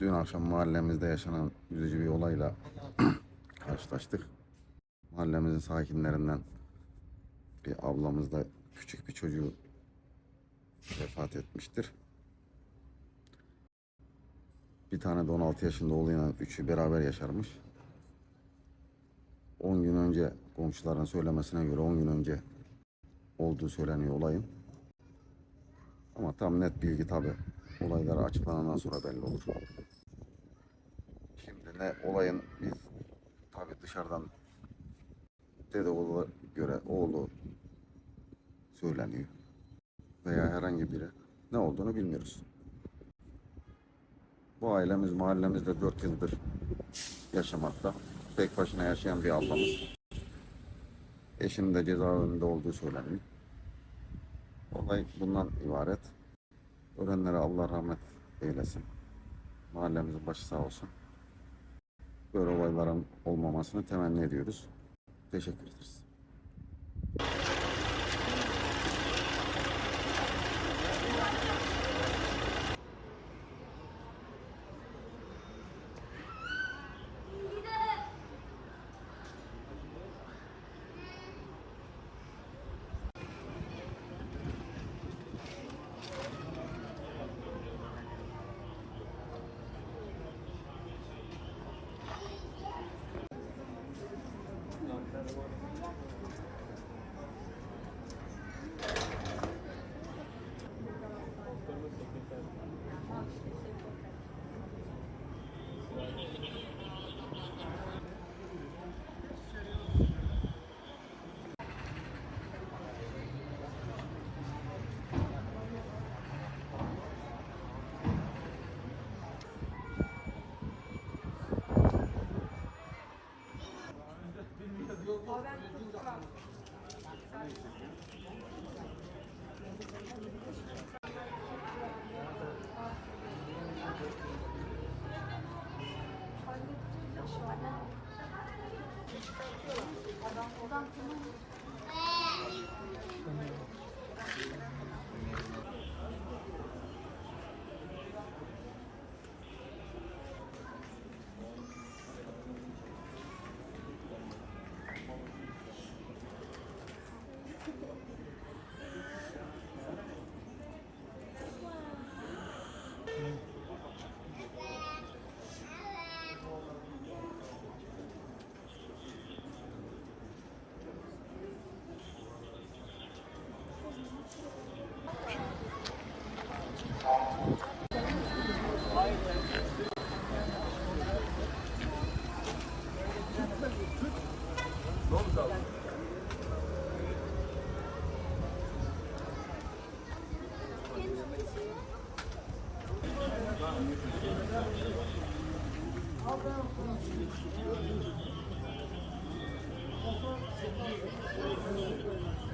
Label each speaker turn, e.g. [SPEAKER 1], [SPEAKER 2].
[SPEAKER 1] Dün akşam mahallemizde yaşanan üzücü bir olayla karşılaştık. Mahallemizin sakinlerinden bir ablamız da küçük bir çocuğu vefat etmiştir. Bir tane de 16 yaşında oğluyla üçü beraber yaşarmış. 10 gün önce komşuların söylemesine göre 10 gün önce olduğu söyleniyor olayın. Ama tam net bilgi tabi olayları açıklanandan sonra belli olur. Şimdi ne olayın biz tabi dışarıdan dedikodulara göre oğlu söyleniyor. Veya herhangi biri ne olduğunu bilmiyoruz. Bu ailemiz mahallemizde 4 yıldır yaşamakta. Tek başına yaşayan bir ablamız. Eşinin de cezaevinde olduğu söyleniyor. Olay bundan ibaret. Ölenlere Allah rahmet eylesin. Mahallemizin başı sağ olsun. Böyle olayların olmamasını temenni ediyoruz. Teşekkür ederiz. Adam Thank you.